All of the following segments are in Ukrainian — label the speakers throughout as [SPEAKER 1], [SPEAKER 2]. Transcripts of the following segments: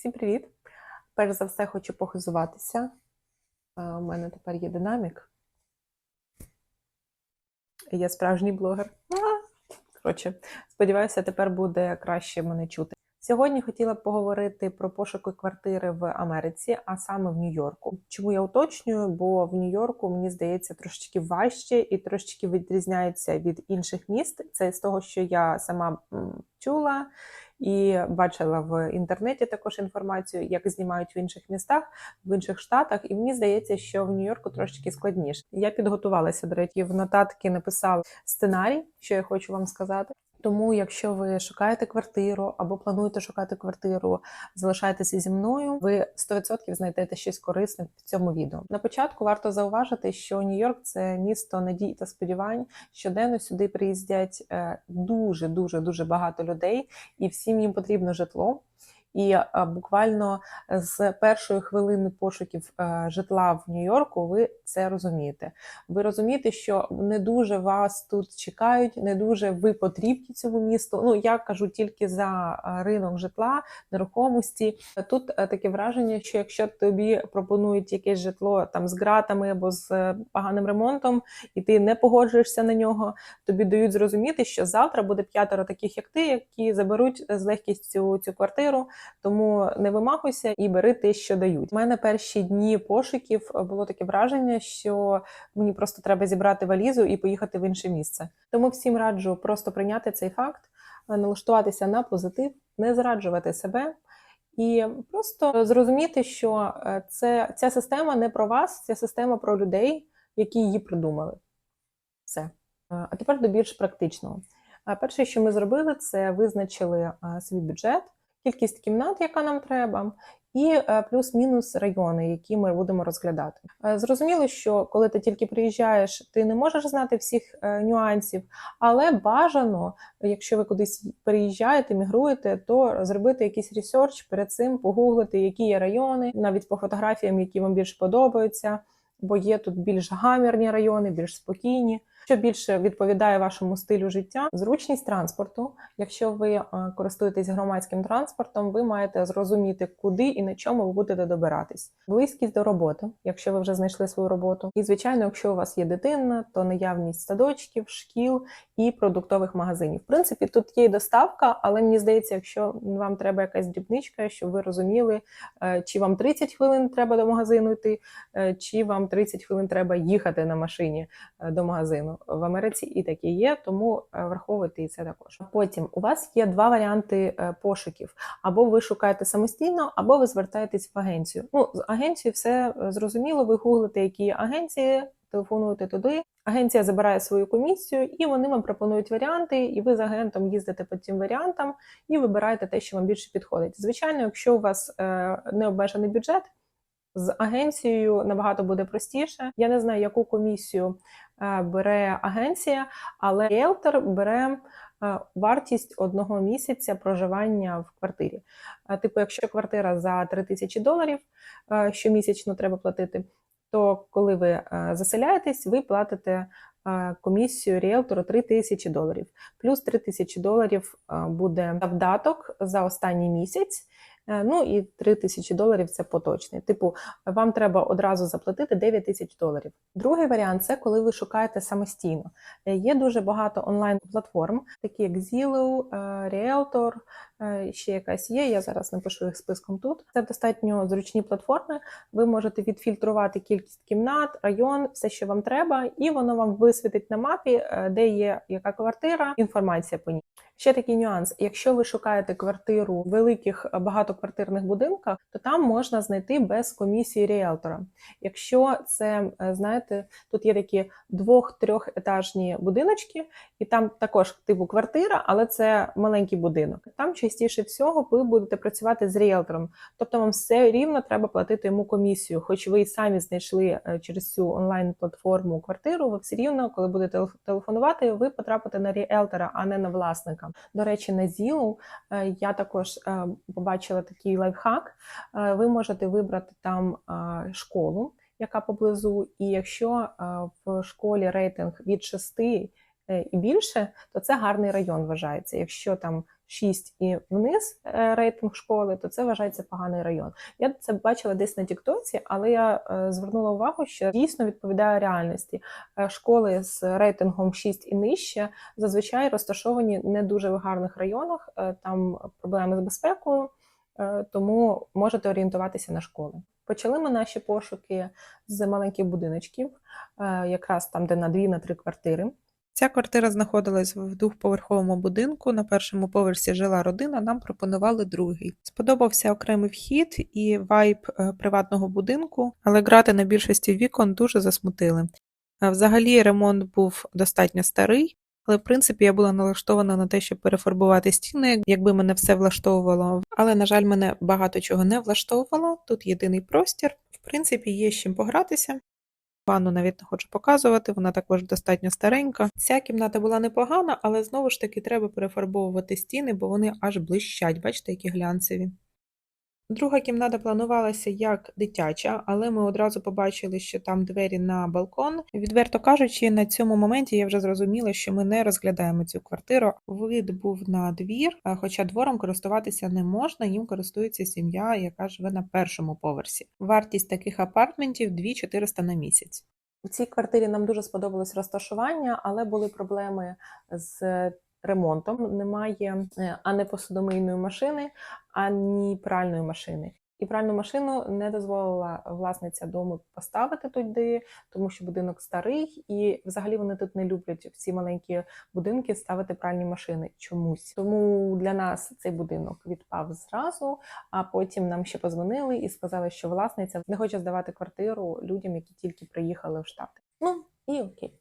[SPEAKER 1] Всім привіт! Перш за все хочу похизуватися. У мене тепер є динамік. Я справжній блогер. Коротше, сподіваюся, тепер буде краще мене чути. Сьогодні хотіла б поговорити про пошуки квартири в Америці, а саме в Нью-Йорку. Чому я уточнюю? Бо в Нью-Йорку мені здається трошечки важче і трошечки відрізняється від інших міст. Це з того, що я сама чула і бачила в інтернеті також інформацію, як знімають в інших містах, в інших штатах. І мені здається, що в Нью-Йорку трошечки складніше. Я підготувалася, до речі, в нотатки написала сценарій, що я хочу вам сказати. Тому, якщо ви шукаєте квартиру або плануєте шукати квартиру, залишайтеся зі мною. Ви 100% знайдете щось корисне в цьому відео. На початку варто зауважити, що Нью-Йорк це місто надій та сподівань. Щоденно сюди приїздять дуже дуже дуже багато людей, і всім їм потрібно житло. І е, буквально з першої хвилини пошуків е, житла в Нью-Йорку ви це розумієте. Ви розумієте, що не дуже вас тут чекають, не дуже ви потрібні цьому місту. Ну я кажу тільки за е, ринок житла, нерухомості. Тут таке враження, що якщо тобі пропонують якесь житло там з ґратами або з поганим ремонтом, і ти не погоджуєшся на нього, тобі дають зрозуміти, що завтра буде п'ятеро таких, як ти, які заберуть з легкістю цю квартиру. Тому не вимахуйся і бери те, що дають. У мене перші дні пошуків було таке враження, що мені просто треба зібрати валізу і поїхати в інше місце. Тому всім раджу просто прийняти цей факт, налаштуватися на позитив, не зраджувати себе. І просто зрозуміти, що е, це ця система не про вас, ця система про людей, які її придумали. Все. Е, А тепер до більш практичного. Е, Перше, що ми зробили, це визначили е, свій бюджет, кількість кімнат, яка нам треба, і е, плюс-мінус райони, які ми будемо розглядати. Е, Зрозуміло, що коли ти тільки приїжджаєш, ти не можеш знати всіх е, нюансів, але бажано, якщо ви кудись переїжджаєте, мігруєте, то зробити якийсь ресерч перед цим, погуглити, які є райони, навіть по фотографіям, які вам більше подобаються, бо є тут більш гамірні райони, більш спокійні. Що більше відповідає вашому стилю життя, зручність транспорту. Якщо ви е, користуєтесь громадським транспортом, ви маєте зрозуміти, куди і на чому ви будете добиратись. Близькість до роботи, якщо ви вже знайшли свою роботу. І звичайно, якщо у вас є дитина, то наявність садочків, шкіл і продуктових магазинів. В принципі, тут є і доставка, але мені здається, якщо вам треба якась дрібничка, щоб ви розуміли, е, чи вам 30 хвилин треба до магазину йти, е, чи вам 30 хвилин треба їхати на машині до магазину. В Америці і таке є, тому е, враховуйте і це також. Потім у вас є два варіанти е, пошуків: або ви шукаєте самостійно, або ви звертаєтесь в агенцію. Ну, з агенцією все е, зрозуміло. Ви гуглите, які агенції, телефонуєте туди. Агенція забирає свою комісію, і вони вам пропонують варіанти, і ви з агентом їздите по цим варіантам і вибираєте те, що вам більше підходить. Звичайно, якщо у вас необмежений бюджет. З агенцією набагато буде простіше. Я не знаю, яку комісію е, бере агенція, але ріелтор бере е, вартість одного місяця проживання в квартирі. Е, Типу, якщо квартира за 3 тисячі доларів щомісячно треба платити, то коли ви заселяєтесь, ви платите комісію ріелтору 3 тисячі доларів. Плюс 3 тисячі доларів буде завдаток за останній місяць. Е, Ну і 3 тисячі доларів це поточний. Типу, вам треба одразу заплатити 9 тисяч доларів. Другий варіант це коли ви шукаєте самостійно. Е, Є дуже багато онлайн-платформ, такі як Zillow, е, Realtor, ще якась є. Я зараз напишу їх списком тут. Це достатньо зручні платформи. Ви можете відфільтрувати кількість кімнат, район, все, що вам треба, і воно вам висвітить на мапі, де є яка квартира, інформація по ній. Ще такий нюанс: якщо ви шукаєте квартиру великих е, багатоквартирних будинках, то там можна знайти без комісії ріелтора. Якщо це, е, знаєте, тут є такі двох-трьохетажні будиночки, і там також типу квартира, але це маленький будинок. Там частіше всього ви будете працювати з ріелтором, тобто вам все рівно треба платити йому комісію, хоч ви і самі знайшли е, через цю онлайн-платформу квартиру, ви все рівно, коли будете телефонувати, ви потрапите на ріелтора, а не на власника. До речі, на Zillow е, я також побачила такий лайфхак. Е, Ви можете вибрати там е, школу, яка поблизу, і якщо е, в школі рейтинг від 6 е, і більше, то це гарний район вважається. Якщо там 6 і вниз е, рейтинг школи, то це вважається поганий район. Я це бачила десь на Тіктоці, але я е, звернула увагу, що дійсно відповідає реальності. Е, Школи з рейтингом 6 і нижче зазвичай розташовані не дуже в гарних районах. е, Там проблеми з безпекою, е, тому можете орієнтуватися на школи. Почали ми наші пошуки з маленьких будиночків, е, якраз там, де на дві на три квартири.
[SPEAKER 2] Ця квартира знаходилась в двохповерховому будинку. На першому поверсі жила родина. Нам пропонували другий. Сподобався окремий вхід і вайб е, приватного будинку, але грати на більшості вікон дуже засмутили. Е, Взагалі ремонт був достатньо старий, але в принципі я була налаштована на те, щоб перефарбувати стіни, якби мене все влаштовувало. Але, на жаль, мене багато чого не влаштовувало. Тут єдиний простір. В принципі, є з чим погратися. Ванну навіть не хочу показувати, вона також достатньо старенька. Ця кімната була непогана, але знову ж таки треба перефарбовувати стіни, бо вони аж блищать, бачите, які глянцеві. Друга кімната планувалася як дитяча, але ми одразу побачили, що там двері на балкон. Відверто кажучи, на цьому моменті я вже зрозуміла, що ми не розглядаємо цю квартиру. Вид був на двір, хоча двором користуватися не можна, їм користується сім'я, яка живе на першому поверсі. Вартість таких апартментів 2400 на місяць.
[SPEAKER 1] У цій квартирі нам дуже сподобалось розташування, але були проблеми з ремонтом. Немає е, ані посудомийної машини, ані пральної машини. І пральну машину не дозволила власниця дому поставити туди, тому що будинок старий, і взагалі вони тут не люблять в ці маленькі будинки ставити пральні машини чомусь. Тому для нас цей будинок відпав зразу. А потім нам ще позвонили і сказали, що власниця не хоче здавати квартиру людям, які тільки приїхали в Штати. Ну і окей.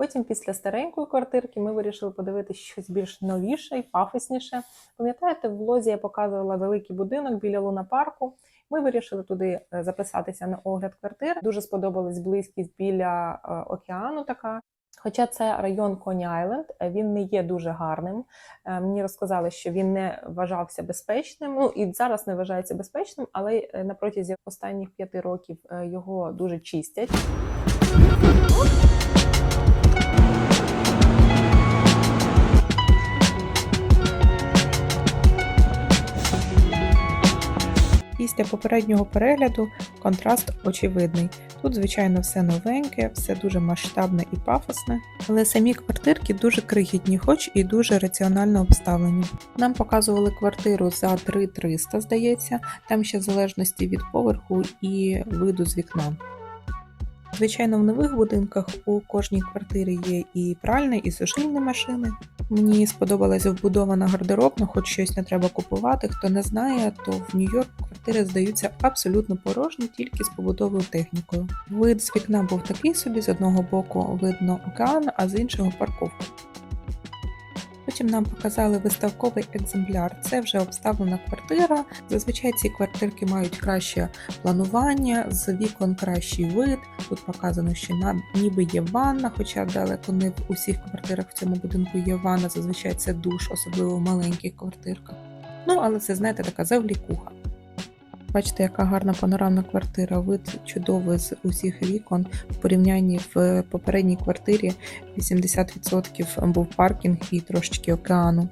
[SPEAKER 1] Потім, після старенької квартирки, ми вирішили подивитися щось більш новіше і пафосніше. Пам'ятаєте, в лозі я показувала великий будинок біля луна-парку. Ми вирішили туди е, записатися на огляд квартир. Дуже сподобалась близькість біля е, океану. Така. Хоча це район Коні Айленд, е, він не є дуже гарним. Мені розказали, що він не вважався безпечним. Ну і зараз не вважається безпечним, але на протязі останніх п'яти років його дуже чистять.
[SPEAKER 2] Після попереднього перегляду контраст очевидний. Тут, звичайно, все новеньке, все дуже масштабне і пафосне, але самі квартирки дуже крихітні, хоч і дуже раціонально обставлені. Нам показували квартиру за 3300, здається, там ще в залежності від поверху і виду з вікна. Звичайно, в нових будинках у кожній квартирі є і пральна, і сушильні машини. Мені сподобалась вбудована гардеробна, хоч щось не треба купувати. Хто не знає, то в Нью-Йорк квартири здаються абсолютно порожні, тільки з побутовою технікою. Вид з вікна був такий собі: з одного боку видно океан, а з іншого парковку. Потім нам показали виставковий екземпляр. Це вже обставлена квартира. Зазвичай ці квартирки мають краще планування, з вікон кращий вид. Тут показано, що ніби є ванна, хоча далеко не в усіх квартирах в цьому будинку є ванна. Зазвичай це душ, особливо в маленьких квартирках. Ну, але це, знаєте, така завлікуха. Бачите, яка гарна панорамна квартира, вид чудовий з усіх вікон. В порівнянні в попередній квартирі 80% був паркінг і трошечки океану.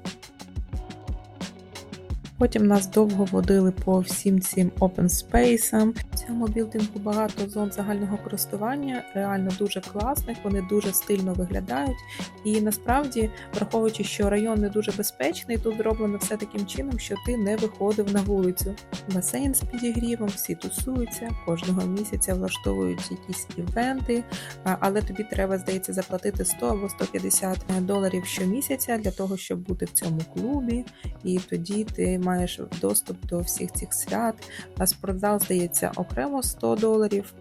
[SPEAKER 2] Потім нас довго водили по всім цим open space. Цьому білдингу багато зон загального користування, реально дуже класних, вони дуже стильно виглядають. І насправді, враховуючи, що район не дуже безпечний, тут зроблено все таким чином, що ти не виходив на вулицю. Басейн з підігрівом, всі тусуються, кожного місяця влаштовують якісь івенти, але тобі треба, здається, заплатити 100 або 150 доларів щомісяця для того, щоб бути в цьому клубі, і тоді ти маєш доступ до всіх цих свят. А спортзал, здається, окремо 100 доларів.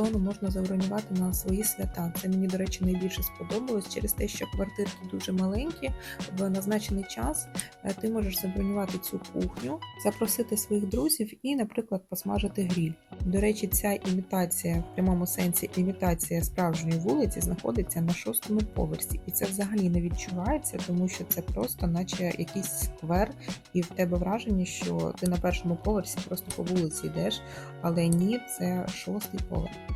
[SPEAKER 2] Зону можна забронювати на свої свята. Це мені, до речі, найбільше сподобалось через те, що квартирки дуже маленькі. В назначений час е, ти можеш забронювати цю кухню, запросити своїх друзів і, наприклад, посмажити гріль. До речі, ця імітація в прямому сенсі імітація справжньої вулиці знаходиться на шостому поверсі, і це взагалі не відчувається, тому що це просто, наче якийсь сквер, і в тебе враження, що ти на першому поверсі просто по вулиці йдеш, але ні, це шостий поверх.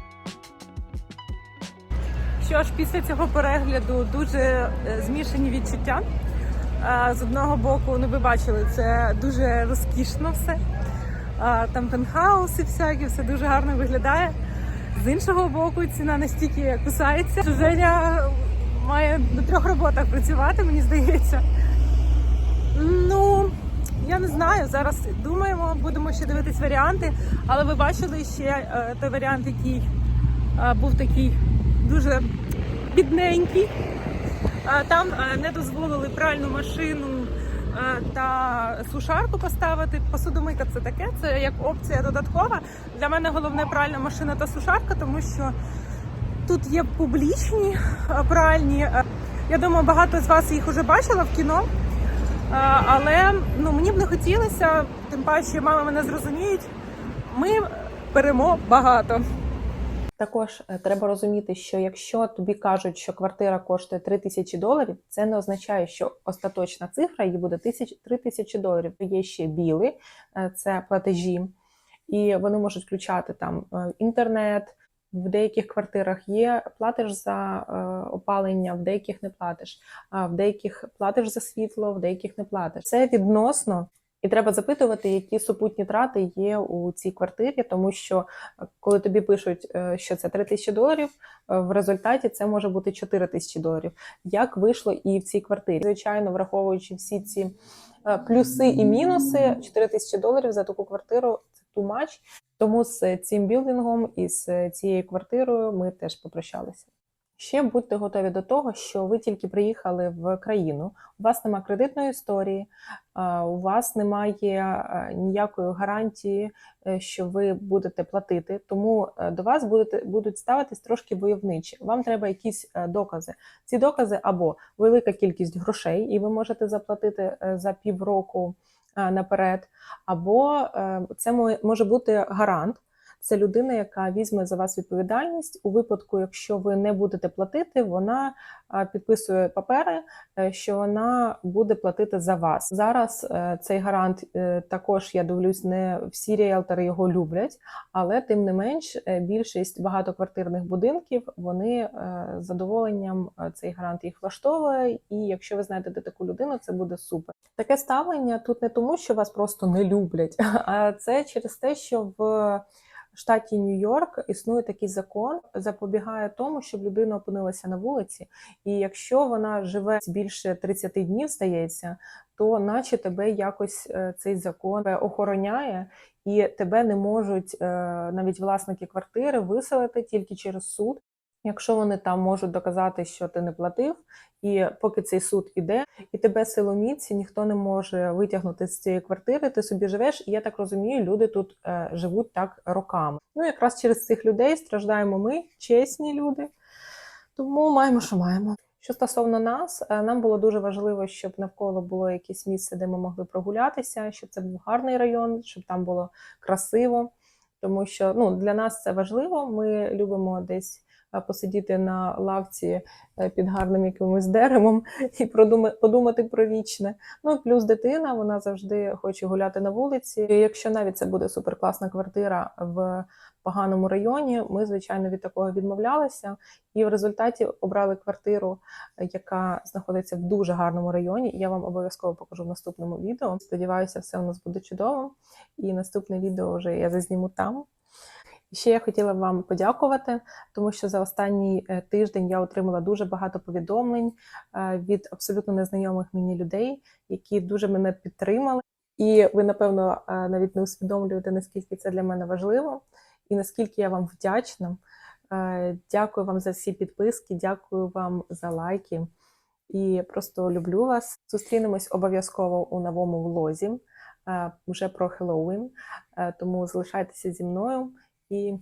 [SPEAKER 1] Що ж, після цього перегляду дуже е, змішані відчуття. З одного боку, ну ви бачили, це дуже розкішно все. Там пентхауси всякі, все дуже гарно виглядає. З іншого боку, ціна настільки кусається, Женя має на трьох роботах працювати, мені здається. Ну, я не знаю. Зараз думаємо, будемо ще дивитись варіанти, але ви бачили ще е, той варіант, який е, був такий дуже бідненький. Е, Там е, не дозволили пральну машину е, та сушарку поставити. Посудомийка це таке, це як опція додаткова. Для мене головне пральна машина та сушарка, тому що тут є публічні е, пральні. Я думаю, багато з вас їх вже бачила в кіно. Але ну мені б не хотілося, тим паче мами мене зрозуміють. Ми беремо багато. Також е, треба розуміти, що якщо тобі кажуть, що квартира коштує 3 тисячі доларів, це не означає, що остаточна цифра її буде 3 тисячі доларів. Є ще біли, е, це платежі, і вони можуть включати там е, інтернет. В деяких квартирах є платиш за опалення, в деяких не платиш, а в деяких платиш за світло, в деяких не платиш. Це відносно. І треба запитувати, які супутні трати є у цій квартирі, тому що е, коли тобі пишуть, е, що це 3 тисячі доларів, е, в результаті це може бути 4 тисячі доларів. Як вийшло і в цій квартирі? Звичайно, враховуючи всі ці плюси і мінуси, 4 тисячі доларів за таку квартиру це too much. Тому з цим білдингом і з цією квартирою ми теж попрощалися. Ще будьте готові до того, що ви тільки приїхали в країну, у вас немає кредитної історії, у вас немає е, ніякої гарантії, е, що ви будете платити. Тому е, до вас будете будуть ставитись трошки войовничі. Вам треба якісь докази. Ці докази або велика кількість грошей, і ви можете заплатити за півроку наперед, або це може бути гарант. Це людина, яка візьме за вас відповідальність у випадку, якщо ви не будете платити, вона підписує папери, е, що вона буде платити за вас. Зараз е, цей гарант е, також я дивлюсь, не всі ріелтори його люблять, але тим не менш більшість багатоквартирних будинків вони з задоволенням цей гарант їх влаштовує. І якщо ви знайдете таку людину, це буде супер. Таке ставлення тут не тому, що вас просто не люблять, а це через те, що в штаті Нью-Йорк існує такий закон, запобігає тому, щоб людина опинилася на вулиці, і якщо вона живе більше 30 днів, здається, то наче тебе якось е, цей закон охороняє, і тебе не можуть е, навіть власники квартири виселити тільки через суд. Якщо вони там можуть доказати, що ти не платив, і поки цей суд іде, і тебе силоміці ніхто не може витягнути з цієї квартири, ти собі живеш, і я так розумію, люди тут е, живуть так роками. Ну, якраз через цих людей страждаємо ми, чесні люди, тому маємо, що маємо. Що стосовно нас, е, нам було дуже важливо, щоб навколо було якесь місце, де ми могли прогулятися, щоб це був гарний район, щоб там було красиво. Тому що ну, для нас це важливо. Ми любимо десь посидіти на лавці е, під гарним якимось деревом і подумати про вічне. Ну плюс дитина, вона завжди хоче гуляти на вулиці. І якщо навіть це буде суперкласна квартира в поганому районі, ми звичайно від такого відмовлялися, і в результаті обрали квартиру, яка знаходиться в дуже гарному районі. Я вам обов'язково покажу в наступному відео. Сподіваюся, все у нас буде чудово. І наступне відео вже я зазніму там. Ще я хотіла вам подякувати, тому що за останній е, тиждень я отримала дуже багато повідомлень е, від абсолютно незнайомих мені людей, які дуже мене підтримали. І ви, напевно, е, навіть не усвідомлюєте, наскільки це для мене важливо, і наскільки я вам вдячна. Дякую вам за всі підписки, дякую вам за лайки. І просто люблю вас. Зустрінемось обов'язково у новому влозі, вже про Хеллоуін. Тому залишайтеся зі мною і